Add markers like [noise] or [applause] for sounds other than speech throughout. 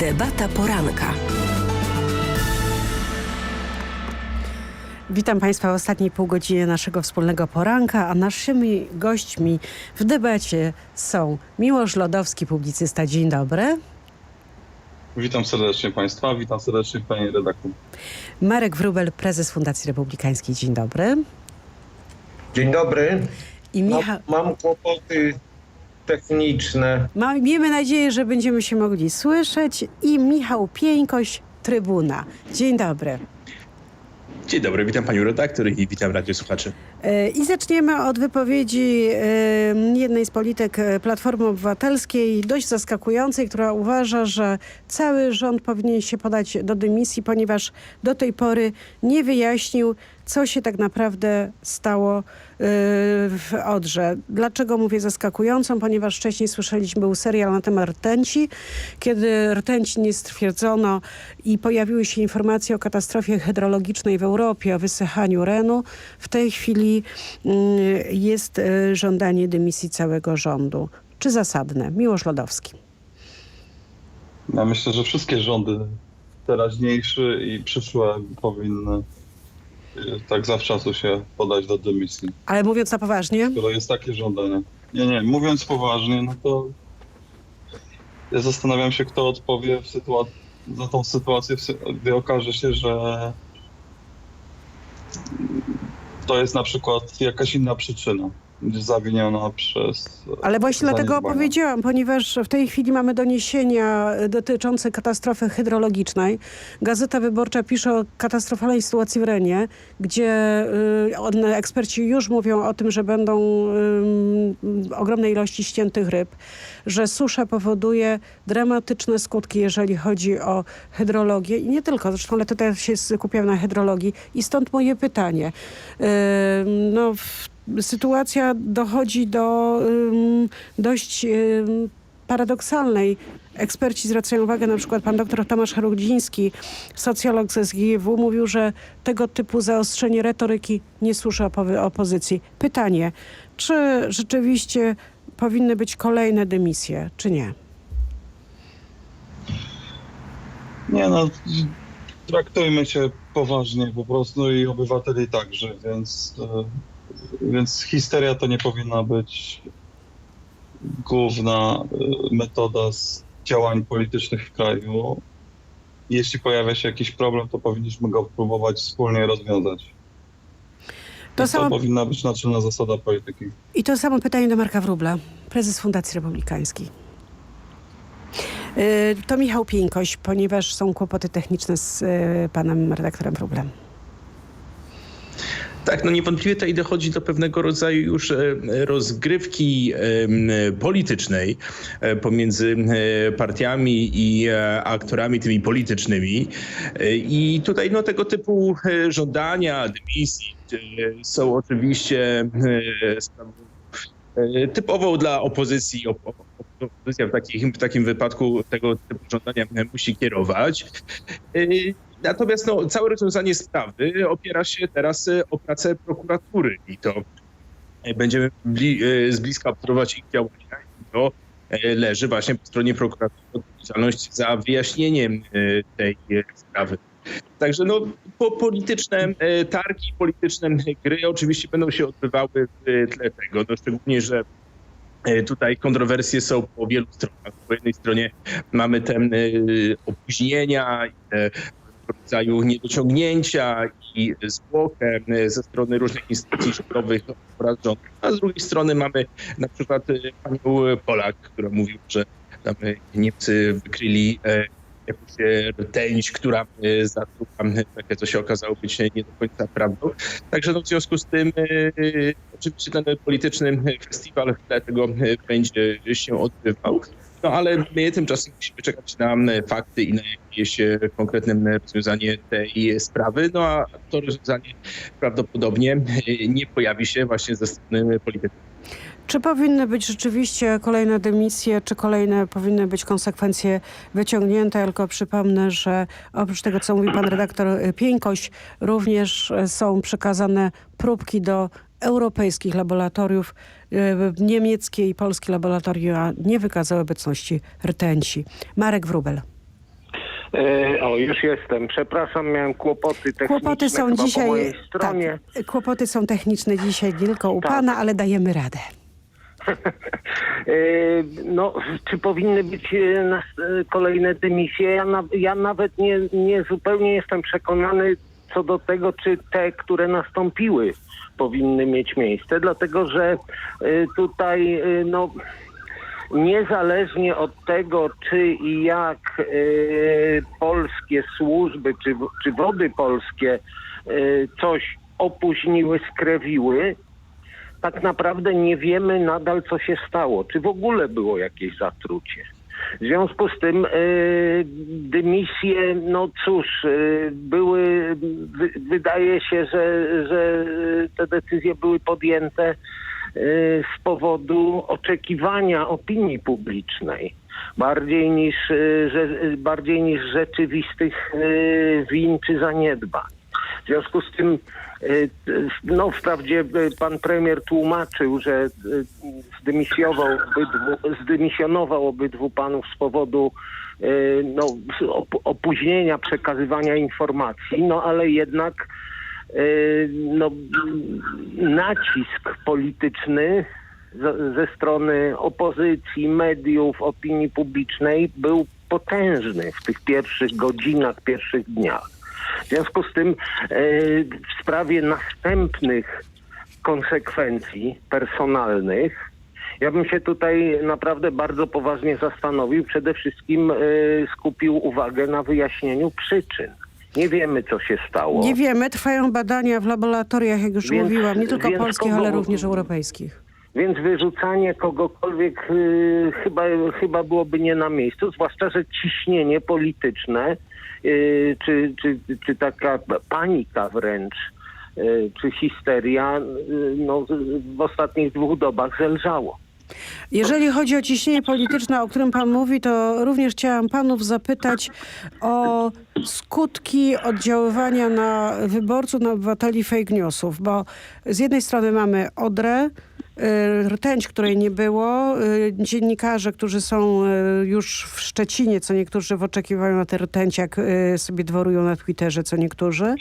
Debata poranka. Witam Państwa w ostatniej półgodzinie naszego wspólnego poranka, a naszymi gośćmi w debacie są Miłosz Lodowski, publicysta. Dzień dobry. Witam serdecznie Państwa, witam serdecznie Pani redaktor. Marek Wrubel, prezes Fundacji Republikańskiej. Dzień dobry. Dzień dobry. I Mam, Michał... mam kłopoty techniczne. Ma, miejmy nadzieję, że będziemy się mogli słyszeć. I Michał Pieńkoś, Trybuna. Dzień dobry. Dzień dobry, witam panią redaktor i witam radiosłuchaczy. E, I zaczniemy od wypowiedzi e, jednej z polityk e, Platformy Obywatelskiej, dość zaskakującej, która uważa, że cały rząd powinien się podać do dymisji, ponieważ do tej pory nie wyjaśnił, co się tak naprawdę stało w Odrze. Dlaczego mówię zaskakującą? Ponieważ wcześniej słyszeliśmy, był serial na temat rtęci, kiedy rtęci nie stwierdzono i pojawiły się informacje o katastrofie hydrologicznej w Europie, o wysychaniu Renu. W tej chwili mm, jest e, żądanie dymisji całego rządu. Czy zasadne? Miłosz Lodowski. Ja myślę, że wszystkie rządy teraźniejsze i przyszłe powinny y, tak zawczasu się podać do dymisji, Ale mówiąc na poważnie, skoro jest takie żądanie. Nie, nie, mówiąc poważnie, no to ja zastanawiam się, kto odpowie za tą sytuację, gdy okaże się, że to jest na przykład jakaś inna przyczyna, zawiniona przez... ale właśnie dlatego zaniedbania. powiedziałam, ponieważ w tej chwili mamy doniesienia dotyczące katastrofy hydrologicznej. Gazeta Wyborcza pisze o katastrofalnej sytuacji w Renie, gdzie y, eksperci już mówią o tym, że będą y, ogromne ilości ściętych ryb, że susza powoduje dramatyczne skutki, jeżeli chodzi o hydrologię i nie tylko, zresztą ale tutaj się skupiam na hydrologii i stąd moje pytanie. Y, no, w, sytuacja dochodzi do dość paradoksalnej. Eksperci zwracają uwagę, na przykład pan dr Tomasz Harudziński, socjolog ze SGIW, mówił, że tego typu zaostrzenie retoryki nie służy opowy- opozycji. Pytanie, czy rzeczywiście powinny być kolejne dymisje, czy nie? Nie no, traktujmy się poważnie po prostu i obywateli także, więc, e, więc histeria to nie powinna być główna e, metoda z działań politycznych w kraju. Jeśli pojawia się jakiś problem, to powinniśmy go próbować wspólnie rozwiązać. To To, samo, powinna być naczelna zasada polityki. I to samo pytanie do Marka Wróbla, prezes Fundacji Republikańskiej. Y, To Michał Pieńkoś, ponieważ są kłopoty techniczne z y, panem redaktorem Wróblem. Tak, no niewątpliwie tutaj dochodzi do pewnego rodzaju już e, rozgrywki politycznej e, pomiędzy e, partiami i aktorami tymi politycznymi. I tutaj no, tego typu żądania, dymisji są oczywiście typową dla opozycji. Op- op- Opozycja w w takim wypadku tego typu żądania musi kierować. Natomiast no, całe rozwiązanie sprawy opiera się teraz e, o pracę prokuratury i to e, będziemy bli, e, z bliska obserwować ich działania i to leży właśnie po stronie prokuratury odpowiedzialność za wyjaśnienie e, tej sprawy. Także no, po polityczne targi, polityczne gry oczywiście będą się odbywały w tle tego. No, szczególnie, że tutaj kontrowersje są po wielu stronach. Po jednej stronie mamy te opóźnienia, rodzaju niedociągnięcia i zwłokę ze strony różnych instytucji rządowych oraz rządu. A z drugiej strony mamy na przykład e, panią Polak, która mówiła, że tam e, Niemcy wykryli e, jakąś rtęć, która zatruwa, e, takie co się okazało być nie do końca prawdą. Także no, w związku z tym oczywiście ten polityczny festiwal tego będzie się odbywał. No ale my tymczasem musimy czekać na m, fakty i na jakieś e, konkretne m, rozwiązanie tej sprawy. No a to rozwiązanie prawdopodobnie e, nie pojawi się właśnie ze strony polityków. Czy powinny być rzeczywiście kolejne dymisje, czy kolejne powinny być konsekwencje wyciągnięte? Tylko przypomnę, że oprócz tego, co mówi pan redaktor Pieńkoś, również są przekazane próbki do europejskich laboratoriów. Y, Niemieckie i polskie laboratoria nie wykazały obecności rtęci. Marek Wrubel. E, o, już jestem. Przepraszam, miałem kłopoty techniczne Kłopoty są dzisiaj. mojej stronie. Tak, kłopoty są techniczne dzisiaj nie tylko u Tak. pana, ale dajemy radę. [laughs] E, No, czy powinny być e, e, kolejne dymisje? Ja, na, ja nawet nie, nie zupełnie jestem przekonany co do tego, czy te, które nastąpiły, powinny mieć miejsce, dlatego że e, tutaj e, no, niezależnie od tego, czy i jak e, polskie służby, czy, czy wody polskie coś opóźniły, skrewiły, tak naprawdę nie wiemy nadal, co się stało. Czy w ogóle było jakieś zatrucie. W związku z tym y, dymisje, no cóż, y, były, wy, wydaje się, że, że te decyzje były podjęte y, z powodu oczekiwania opinii publicznej. Bardziej niż, bardziej niż rzeczywistych win czy zaniedbań. W związku z tym, y, no wprawdzie y, pan premier tłumaczył, że y, zdymisjował obydwu, zdymisjonował obydwu panów z powodu no, op- opóźnienia przekazywania informacji, no ale jednak no, nacisk polityczny ze strony opozycji, mediów, opinii publicznej był potężny w tych pierwszych godzinach, pierwszych dniach. W związku z tym e, w sprawie następnych konsekwencji personalnych ja bym się tutaj naprawdę bardzo poważnie zastanowił. Przede wszystkim e, skupił uwagę na wyjaśnieniu przyczyn. Nie wiemy, co się stało. Nie wiemy, trwają badania w laboratoriach, jak już Więc- mówiłam, nie tylko polskich, kogo- ale również europejskich. Więc wyrzucanie kogokolwiek y, chyba, chyba byłoby nie na miejscu, zwłaszcza, że ciśnienie polityczne czy, czy, czy taka panika wręcz y, czy histeria y, no, w ostatnich dwóch dobach zelżało. Jeżeli chodzi o ciśnienie polityczne, o którym pan mówi, to również chciałam panów zapytać o skutki oddziaływania na wyborców, na obywateli fake newsów, bo z jednej strony mamy Odrę, y, rtęć, której nie było, y, dziennikarze, którzy są y, już w Szczecinie, co niektórzy w oczekiwaniu na tę rtęć, jak y, sobie dworują na Twitterze, co niektórzy.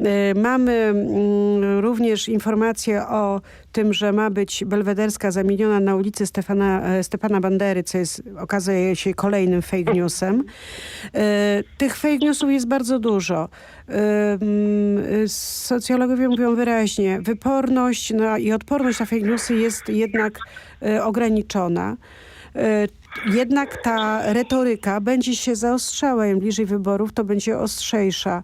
Y, Mamy mm, również informacje o tym, że ma być belwederska zamieniona na ulicy Stefana, e, Stepana Bandery, co jest, okazuje się kolejnym fake newsem. Tych fake newsów jest bardzo dużo. Mm, Socjologowie mówią wyraźnie, wyporność na, i odporność na fake newsy jest jednak e, ograniczona. E, Jednak ta retoryka będzie się zaostrzała. Im bliżej wyborów, to będzie ostrzejsza.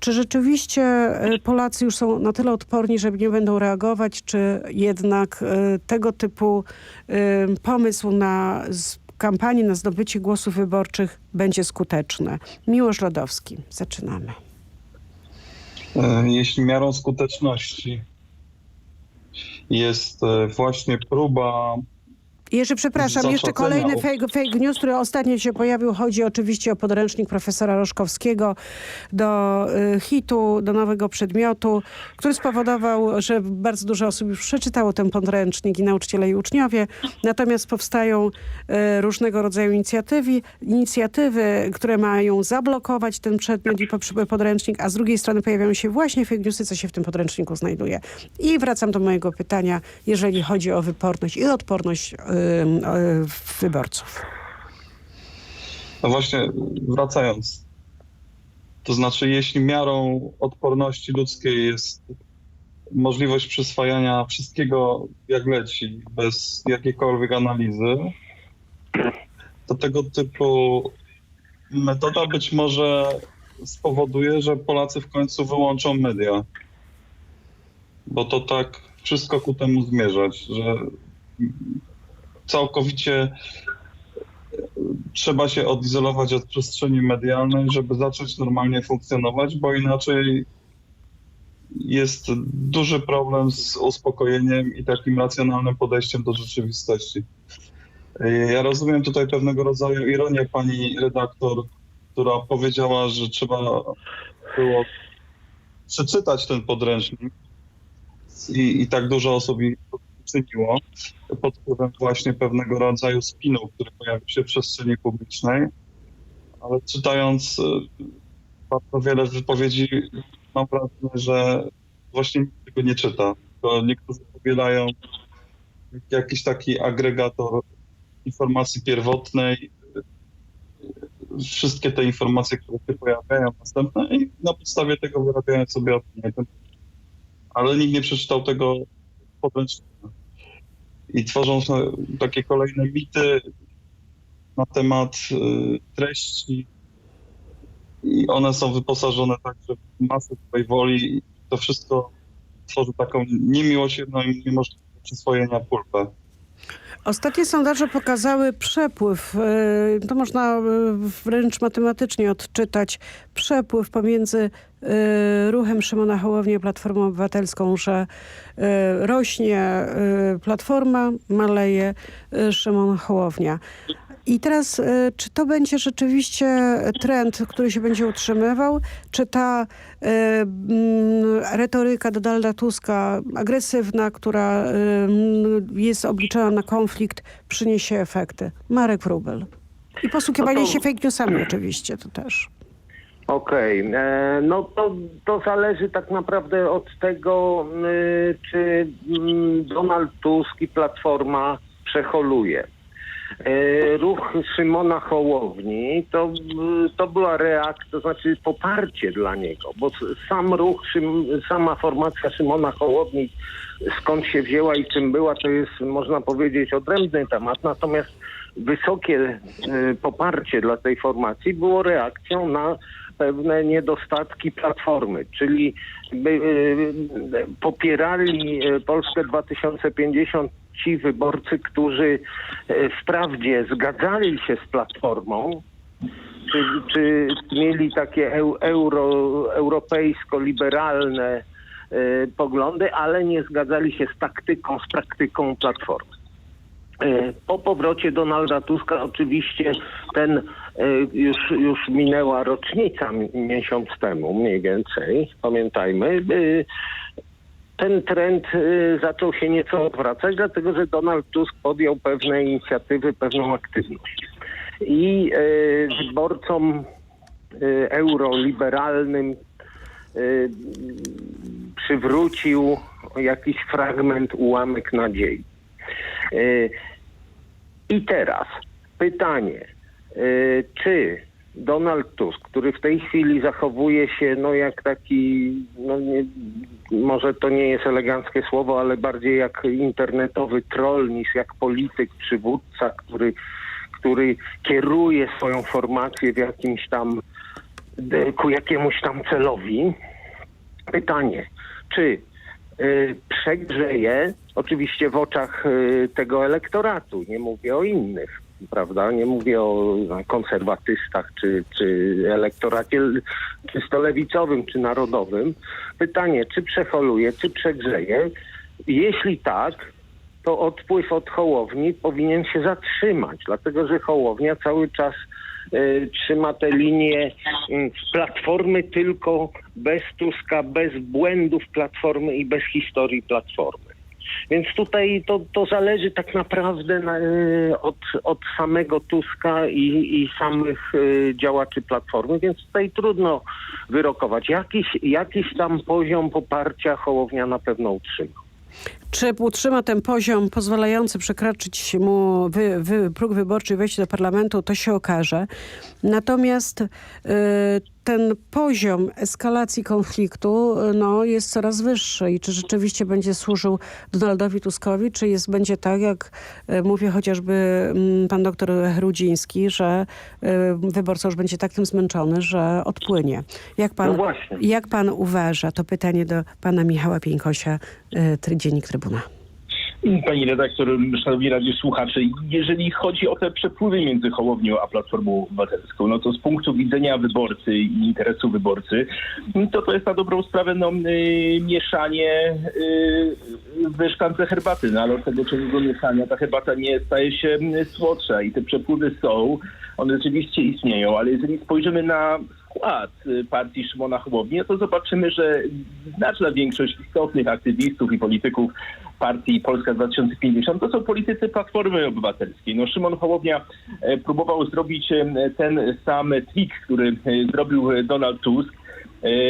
Czy rzeczywiście Polacy już są na tyle odporni, że nie będą reagować, czy jednak tego typu pomysł na kampanię, na zdobycie głosów wyborczych będzie skuteczny? Miłosz Lodowski, zaczynamy. E, Jeśli miarą skuteczności jest e, właśnie próba Jeszcze przepraszam, jeszcze kolejny fake, fake news, który ostatnio się pojawił. Chodzi oczywiście o podręcznik profesora Roszkowskiego do y, hitu, do nowego przedmiotu, który spowodował, że bardzo dużo osób już przeczytało ten podręcznik i nauczyciele i uczniowie. Natomiast powstają y, różnego rodzaju inicjatywy, inicjatywy, które mają zablokować ten przedmiot i po- podręcznik, a z drugiej strony pojawiają się właśnie fake newsy, co się w tym podręczniku znajduje. I wracam do mojego pytania, jeżeli chodzi o wyporność i odporność y, wyborców. No właśnie, wracając. To znaczy, jeśli miarą odporności ludzkiej jest możliwość przyswajania wszystkiego jak leci, bez jakiejkolwiek analizy, to tego typu metoda być może spowoduje, że Polacy w końcu wyłączą media. Bo to tak wszystko ku temu zmierzać, że całkowicie trzeba się odizolować od przestrzeni medialnej, żeby zacząć normalnie funkcjonować, bo inaczej jest duży problem z uspokojeniem i takim racjonalnym podejściem do rzeczywistości. Ja rozumiem tutaj pewnego rodzaju ironię pani redaktor, która powiedziała, że trzeba było przeczytać ten podręcznik i, i tak dużo osób pod wpływem właśnie pewnego rodzaju spinu, który pojawił się w przestrzeni publicznej. ale czytając y, bardzo wiele wypowiedzi, mam wrażenie, że właśnie nikt tego nie czyta. To niektórzy powielają jakiś taki agregator informacji pierwotnej, y, wszystkie te informacje, które się pojawiają następne i na podstawie tego wyrabiają sobie opinię. Ale nikt nie przeczytał tego podręcznika. I tworzą się takie kolejne mity na temat y, treści i one są wyposażone także w masę swojej woli i to wszystko tworzy taką niemiłosierną i niemożliwą przyswojenia pulpę. Ostatnie sondaże pokazały przepływ, e, to można e, wręcz matematycznie odczytać, przepływ pomiędzy e, ruchem Szymona Hołowni a Platformą Obywatelską, że rośnie Platforma, maleje Szymon Hołownia. I teraz, e, czy to będzie rzeczywiście trend, który się będzie utrzymywał? Czy ta mm, retoryka Donalda Tuska, agresywna, która mm, jest obliczona na konflikt, przyniesie efekty? Marek Wróbel. I posługiwanie No to- się fake newsami oczywiście, to też. Okej, e, no to, to zależy tak naprawdę od tego, y, czy mm, Donald Tusk i Platforma przeholuje. E, Ruch Szymona Hołowni to, to była reakcja, to znaczy poparcie dla niego, bo sam ruch, sama formacja Szymona Hołowni, skąd się wzięła i czym była, to jest można powiedzieć odrębny temat, natomiast wysokie y, poparcie dla tej formacji było reakcją na pewne niedostatki Platformy, czyli by, y, popierali y, Polskę 2050 ci wyborcy, którzy y, wprawdzie zgadzali się z Platformą, czy, czy mieli takie eu, euro, europejsko-liberalne poglądy, ale nie zgadzali się z taktyką, z praktyką Platformy. Po powrocie Donalda Tuska oczywiście ten już, już minęła rocznica mi- miesiąc temu mniej więcej, pamiętajmy. e, Ten trend e, zaczął się nieco odwracać, dlatego że Donald Tusk podjął pewne inicjatywy, pewną aktywność. I e, wyborcom e, euroliberalnym e, przywrócił jakiś fragment, ułamek nadziei. E, I teraz pytanie, e, czy Donald Tusk, który w tej chwili zachowuje się no jak taki, no nie, może to nie jest eleganckie słowo, ale bardziej jak internetowy troll niż jak polityk, przywódca, który, który kieruje swoją formację w jakimś tam, ku jakiemuś tam celowi. Pytanie, czy y, przegrzeje, oczywiście w oczach y, tego elektoratu, nie mówię o innych, prawda? Nie mówię o konserwatystach, czy, czy elektoracie czysto lewicowym, czy narodowym. Pytanie, czy przeholuje, czy przegrzeje? Jeśli tak, to odpływ od Hołowni powinien się zatrzymać, dlatego że Hołownia cały czas e, trzyma tę linię mm, Platformy tylko bez Tuska, bez błędów Platformy i bez historii Platformy. Więc tutaj to, to zależy tak naprawdę na, e, od, od samego Tuska i, i samych e, działaczy Platformy, więc tutaj trudno wyrokować. Jakiś, jakiś tam poziom poparcia Hołownia na pewno utrzyma. Czy utrzyma ten poziom pozwalający przekroczyć mu wy, wy, próg wyborczy i wejść do parlamentu, to się okaże. Natomiast y, ten poziom eskalacji konfliktu y, no, jest coraz wyższy i czy rzeczywiście będzie służył Donaldowi Tuskowi, czy jest, będzie tak, jak y, mówi chociażby mm, pan doktor Rudziński, że y, wyborca już będzie tak tym zmęczony, że odpłynie. Jak pan, No jak pan uważa, to pytanie do pana Michała Pieńkosia, Dziennik Trybuna. Pani redaktor, szanowni radiosłuchacze, jeżeli chodzi o te przepływy między Hołownią a Platformą Obywatelską, no to z punktu widzenia wyborcy i interesu wyborcy, to to jest na dobrą sprawę no, y, mieszanie y, we szklance herbaty, no ale od tego czego mieszania ta herbata nie staje się y, słodsza i te przepływy są, one rzeczywiście istnieją, ale jeżeli spojrzymy na skład y, partii Szymona Hołowni, no to zobaczymy, że znaczna większość istotnych aktywistów i polityków partii Polska 2050 to są politycy Platformy Obywatelskiej. No, Szymon Hołownia e, próbował zrobić e, ten sam trik, który e, zrobił Donald Tusk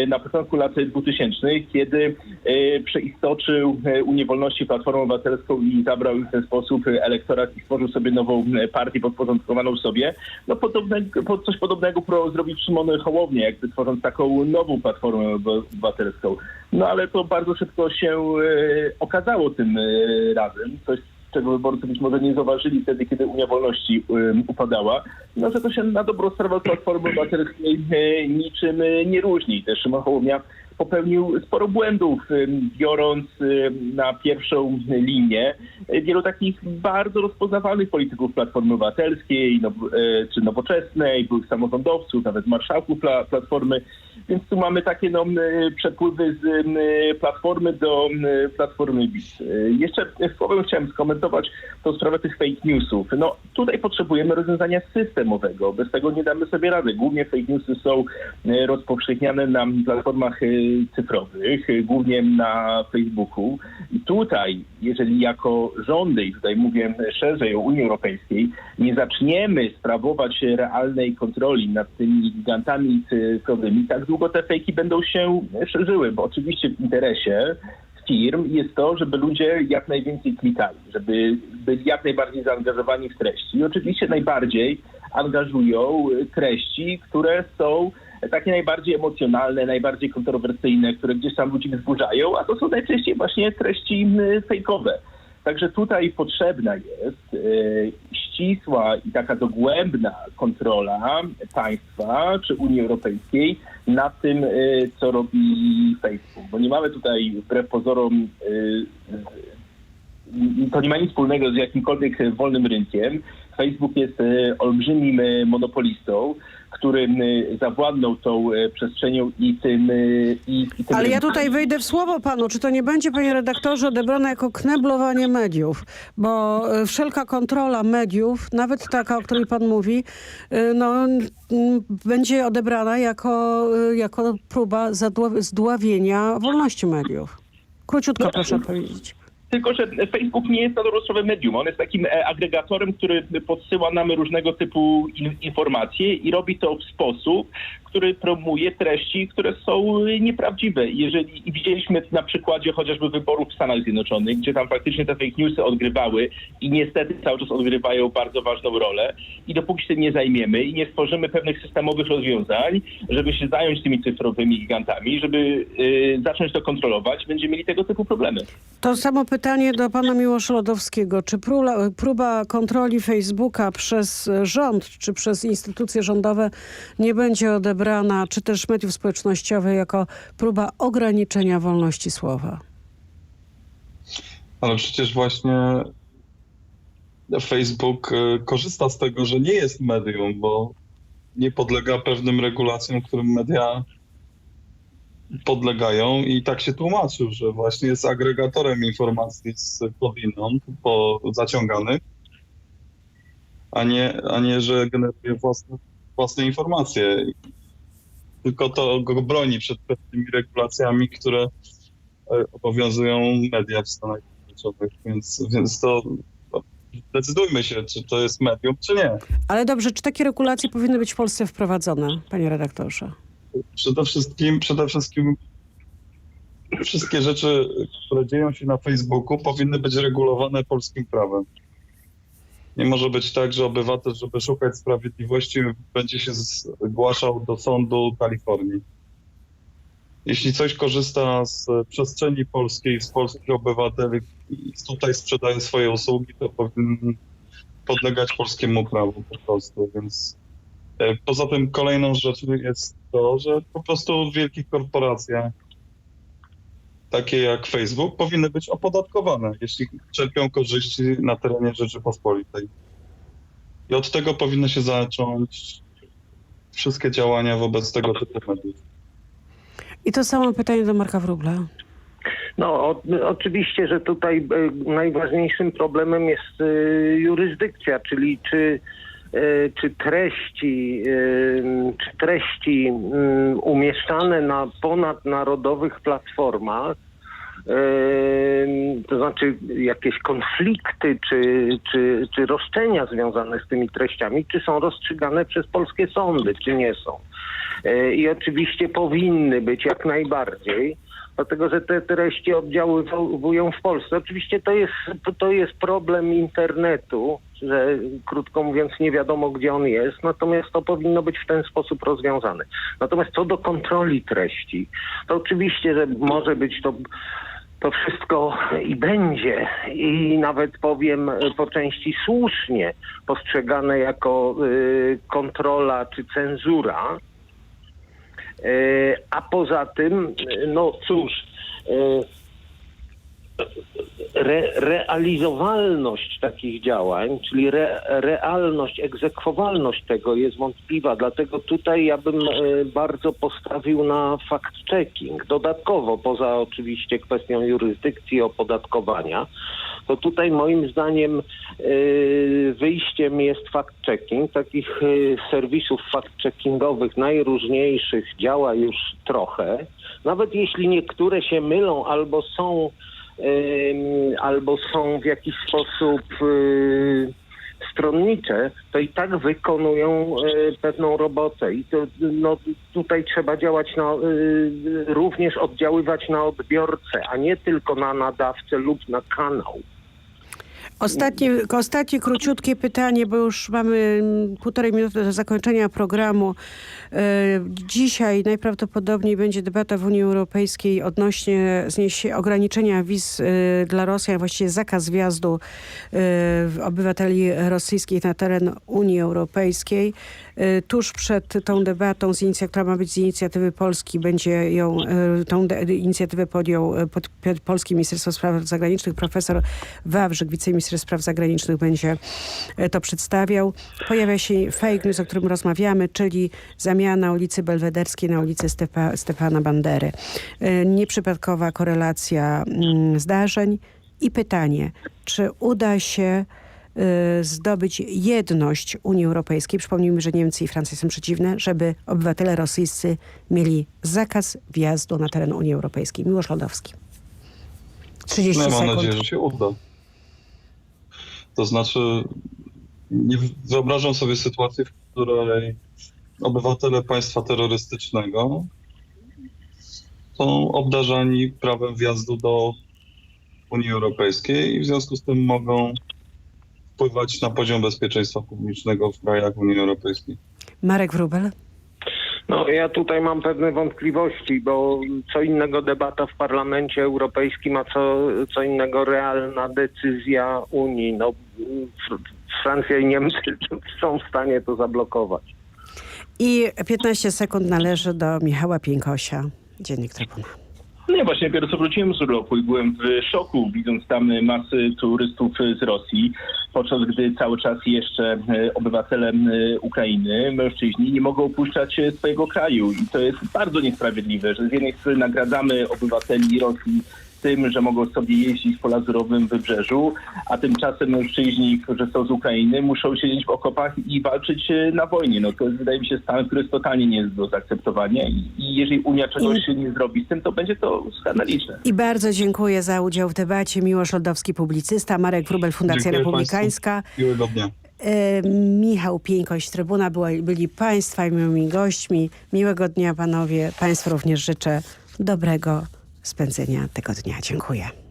na początku lat 2000, kiedy e, przeistoczył e, Unię Wolności Platformę Obywatelską i zabrał w ten sposób e, elektorat i stworzył sobie nową e, partię podporządkowaną sobie. No podobnego, po- coś podobnego próbował zrobić Szymon Hołownia, jakby tworząc taką nową Platformę Obywatelską. No ale to bardzo szybko się e, okazało tym e, razem. Coś czego wyborcy być może nie zauważyli wtedy, kiedy Unia Wolności upadała, no że to się na dobrą sprawę Platformy Obywatelskiej e, niczym e, nie różni. Też Szymon Hołownia popełnił sporo błędów, biorąc na pierwszą linię e, wielu takich bardzo rozpoznawalnych polityków Platformy Obywatelskiej now, e, czy Nowoczesnej, byłych samorządowców, nawet marszałków pla, Platformy. Więc tu mamy takie no, m, przepływy z Platformy do Platformy BIS. Jeszcze słowem chciałem skomentować tą sprawę tych fake newsów. No tutaj potrzebujemy rozwiązania systemowego. Bez tego nie damy sobie rady. Głównie fake newsy są rozpowszechniane na platformach cyfrowych, głównie na Facebooku. I tutaj, jeżeli jako rządy, i tutaj mówię szerzej o Unii Europejskiej, nie zaczniemy sprawować realnej kontroli nad tymi gigantami cyfrowymi, tak długo te fejki będą się szerzyły, bo oczywiście w interesie firm jest to, żeby ludzie jak najwięcej klikali, żeby byli jak najbardziej zaangażowani w treści. I oczywiście najbardziej angażują treści, które są takie najbardziej emocjonalne, najbardziej kontrowersyjne, które gdzieś tam ludzi wzburzają, a to są najczęściej właśnie treści mm, fejkowe. Także tutaj potrzebna jest e, ścisła i taka dogłębna kontrola państwa czy Unii Europejskiej nad tym, e, co robi Facebook. Bo nie mamy tutaj wbrew pozorom e, to nie ma nic wspólnego z jakimkolwiek wolnym rynkiem. Facebook jest olbrzymim monopolistą, który zawładnął tą e, przestrzenią i tym, e, i, i tym Ale ja tutaj wejdę w słowo panu. Czy to nie będzie, panie redaktorze, odebrane jako kneblowanie mediów? Bo e, wszelka kontrola mediów, nawet taka, o której pan mówi, no, będzie odebrana jako, jako próba zdławienia wolności mediów. Króciutko proszę powiedzieć. Tylko, że Facebook nie jest na dobrą sprawę medium. On jest takim e, agregatorem, który podsyła nam różnego typu in, informacje i robi to w sposób, który promuje treści, które są nieprawdziwe. Jeżeli widzieliśmy na przykładzie chociażby wyborów w Stanach Zjednoczonych, gdzie tam faktycznie te fake newsy odgrywały i niestety cały czas odgrywają bardzo ważną rolę. I dopóki się nie zajmiemy i nie stworzymy pewnych systemowych rozwiązań, żeby się zająć tymi cyfrowymi gigantami, żeby y, zacząć to kontrolować, będziemy mieli tego typu problemy. To samo pytanie do pana Miłosza Lodowskiego. Czy próba, próba kontroli Facebooka przez rząd, czy przez instytucje rządowe nie będzie odebrana, czy też mediów społecznościowych jako próba ograniczenia wolności słowa? Ale przecież właśnie Facebook e, korzysta z tego, że nie jest medium, bo nie podlega pewnym regulacjom, którym media podlegają i tak się tłumaczył, że właśnie jest agregatorem informacji z podinąd po zaciąganych, a nie, a nie że generuje własne, własne informacje. Tylko to go broni przed pewnymi regulacjami, które e, obowiązują media w Stanach Zjednoczonych, więc, więc to to decydujmy się, czy to jest medium, czy nie. Ale dobrze, czy takie regulacje powinny być w Polsce wprowadzone, panie redaktorze? Przede wszystkim, przede wszystkim wszystkie rzeczy, które dzieją się na Facebooku, powinny być regulowane polskim prawem. Nie może być tak, że obywatel, żeby szukać sprawiedliwości, będzie się zgłaszał do sądu Kalifornii. Jeśli coś korzysta z przestrzeni polskiej, z polskich obywateli i tutaj sprzedaje swoje usługi, to powinien podlegać polskiemu prawu po prostu, więc E, Poza tym kolejną rzeczą jest to, że po prostu wielkie korporacje, takie jak Facebook, powinny być opodatkowane, jeśli czerpią korzyści na terenie Rzeczypospolitej. I od tego powinny się zacząć wszystkie działania wobec tego typu mediów. I to samo pytanie do Marka Wróbla. No, o, oczywiście, że tutaj e, najważniejszym problemem jest e, jurysdykcja, czyli czy czy treści, e, czy treści mm, umieszczane na ponadnarodowych platformach, e, to znaczy jakieś konflikty czy, czy, czy roszczenia związane z tymi treściami, czy są rozstrzygane przez polskie sądy, czy nie są. E, I oczywiście powinny być jak najbardziej, dlatego że te treści oddziaływują w Polsce. Oczywiście to jest, to jest problem internetu, że krótko mówiąc nie wiadomo gdzie on jest, natomiast to powinno być w ten sposób rozwiązane. Natomiast co do kontroli treści, to oczywiście, że może być to to wszystko i będzie i nawet powiem e, po części słusznie postrzegane jako y, kontrola czy cenzura. E, A poza tym, no cóż, e, re, realizowalność takich działań, czyli re, realność, egzekwowalność tego jest wątpliwa. Dlatego tutaj ja bym e, bardzo postawił na fact-checking. Dodatkowo, poza oczywiście kwestią jurysdykcji, opodatkowania, to tutaj moim zdaniem e, wyjściem jest fact-checking. Takich e, serwisów fact-checkingowych najróżniejszych działa już trochę. Nawet jeśli niektóre się mylą albo są albo są w jakiś sposób y, stronnicze, to i tak wykonują y, pewną robotę. I to, no, tutaj trzeba działać na, y, również oddziaływać na odbiorcę, a nie tylko na nadawcę lub na kanał. Ostatnie, ostatnie króciutkie pytanie, bo już mamy mm, półtorej minuty do zakończenia programu. E, Dzisiaj najprawdopodobniej będzie debata w Unii Europejskiej odnośnie ograniczenia wiz e, dla Rosjan, właściwie zakaz wjazdu e, obywateli rosyjskich na teren Unii Europejskiej. Tuż przed tą debatą, która ma być z inicjatywy Polski, będzie ją, tą inicjatywę podjął pod, pod Polskie Ministerstwo Spraw Zagranicznych. Profesor Wawrzyk, wiceminister spraw zagranicznych będzie e, to przedstawiał. Pojawia się fake news, o którym rozmawiamy, czyli zamiana ulicy Belwederskiej na ulicę Stepa, Stefana Bandery. E, Nieprzypadkowa korelacja mm, zdarzeń i pytanie, czy uda się y, zdobyć jedność Unii Europejskiej. Przypomnijmy, że Niemcy i Francja są przeciwne, żeby obywatele rosyjscy mieli zakaz wjazdu na teren Unii Europejskiej. Miłosz Lodowski. 30 No, mam sekund. nadzieję, że się uda. To znaczy, nie wyobrażam sobie sytuacji, w której obywatele państwa terrorystycznego są obdarzani prawem wjazdu do Unii Europejskiej i w związku z tym mogą wpływać na poziom bezpieczeństwa publicznego w krajach Unii Europejskiej. Marek Wrubel. No ja tutaj mam pewne wątpliwości, bo co innego debata w Parlamencie Europejskim, a co, co innego realna decyzja Unii. No, Fr- Francja i Niemcy [laughs] są w stanie to zablokować. I 15 sekund należy do Michała Pieńkosia, Dziennik Trybuna. No ja właśnie dopiero co wróciłem z urlopu i byłem w szoku, widząc tam masy turystów z Rosji, podczas gdy cały czas jeszcze e, obywatele Ukrainy, mężczyźni, nie mogą opuszczać swojego kraju. I to jest bardzo niesprawiedliwe, że z jednej strony nagradzamy obywateli Rosji tym, że mogą sobie jeździć po lazurowym wybrzeżu, a tymczasem mężczyźni, którzy są z Ukrainy, muszą siedzieć w okopach i walczyć e, na wojnie. No to jest, wydaje mi się stan, który jest totalnie nie jest do zaakceptowania i, i jeżeli Unia czegoś nie zrobi z tym, to będzie to skandaliczne. I bardzo dziękuję za udział w debacie. Miłosz Lodowski, publicysta, Marek Wrubel, Fundacja Dziękuję Republikańska. Miłego dnia. E, Michał Pieńkoś, Trybuna, była, byli Państwa i moimi gośćmi. Miłego dnia panowie. Państwu również życzę dobrego spędzenia tego dnia. Dziękuję.